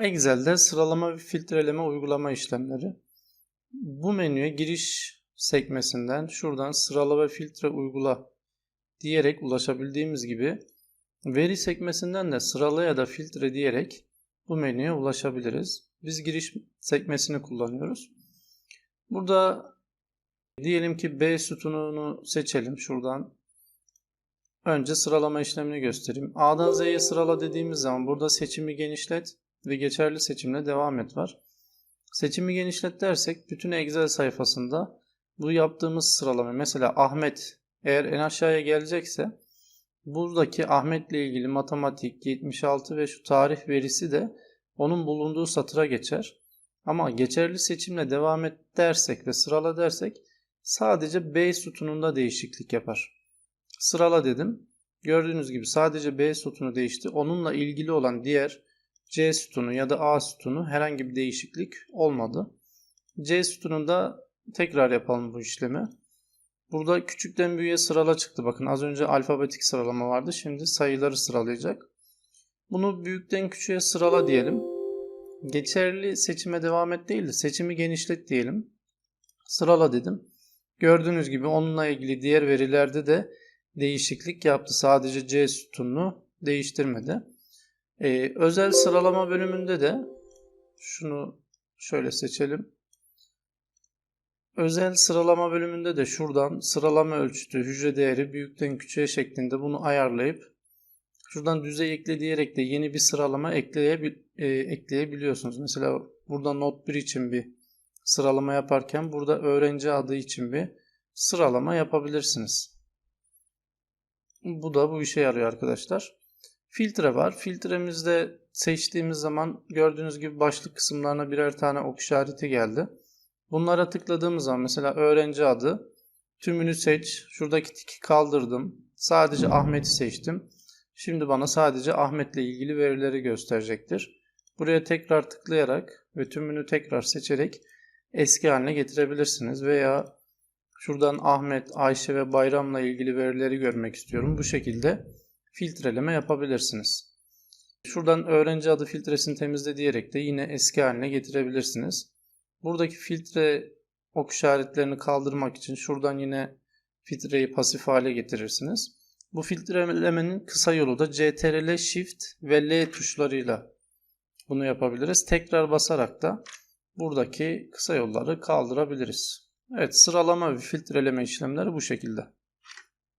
Excel'de sıralama ve filtreleme uygulama işlemleri. Bu menüye giriş sekmesinden şuradan sırala ve filtre uygula diyerek ulaşabildiğimiz gibi veri sekmesinden de sırala ya da filtre diyerek bu menüye ulaşabiliriz. Biz giriş sekmesini kullanıyoruz. Burada diyelim ki B sütununu seçelim şuradan. Önce sıralama işlemini göstereyim. A'dan Z'ye sırala dediğimiz zaman burada seçimi genişlet ve geçerli seçimle devam et var. Seçimi genişlet dersek bütün Excel sayfasında bu yaptığımız sıralama mesela Ahmet eğer en aşağıya gelecekse buradaki Ahmet'le ilgili matematik 76 ve şu tarih verisi de onun bulunduğu satıra geçer. Ama geçerli seçimle devam et dersek ve sırala dersek sadece B sütununda değişiklik yapar. Sırala dedim. Gördüğünüz gibi sadece B sütunu değişti. Onunla ilgili olan diğer C sütunu ya da A sütunu herhangi bir değişiklik olmadı. C sütununda tekrar yapalım bu işlemi. Burada küçükten büyüğe sırala çıktı. Bakın az önce alfabetik sıralama vardı. Şimdi sayıları sıralayacak. Bunu büyükten küçüğe sırala diyelim. Geçerli seçime devam et değil de seçimi genişlet diyelim. Sırala dedim. Gördüğünüz gibi onunla ilgili diğer verilerde de değişiklik yaptı. Sadece C sütununu değiştirmedi. Ee, özel sıralama bölümünde de şunu şöyle seçelim. Özel sıralama bölümünde de şuradan sıralama ölçütü, hücre değeri büyükten küçüğe şeklinde bunu ayarlayıp şuradan düzey ekle diyerek de yeni bir sıralama ekleyebil e, ekleyebiliyorsunuz. Mesela burada not 1 için bir sıralama yaparken burada öğrenci adı için bir sıralama yapabilirsiniz. Bu da bu işe yarıyor arkadaşlar. Filtre var. Filtremizde seçtiğimiz zaman gördüğünüz gibi başlık kısımlarına birer tane ok işareti geldi. Bunlara tıkladığımız zaman mesela öğrenci adı tümünü seç. Şuradaki tiki kaldırdım. Sadece Ahmet'i seçtim. Şimdi bana sadece Ahmet'le ilgili verileri gösterecektir. Buraya tekrar tıklayarak ve tümünü tekrar seçerek eski haline getirebilirsiniz. Veya şuradan Ahmet, Ayşe ve Bayram'la ilgili verileri görmek istiyorum. Bu şekilde filtreleme yapabilirsiniz. Şuradan öğrenci adı filtresini temizle diyerek de yine eski haline getirebilirsiniz. Buradaki filtre ok işaretlerini kaldırmak için şuradan yine filtreyi pasif hale getirirsiniz. Bu filtrelemenin kısa yolu da CTRL Shift ve L tuşlarıyla bunu yapabiliriz. Tekrar basarak da buradaki kısa yolları kaldırabiliriz. Evet sıralama ve filtreleme işlemleri bu şekilde.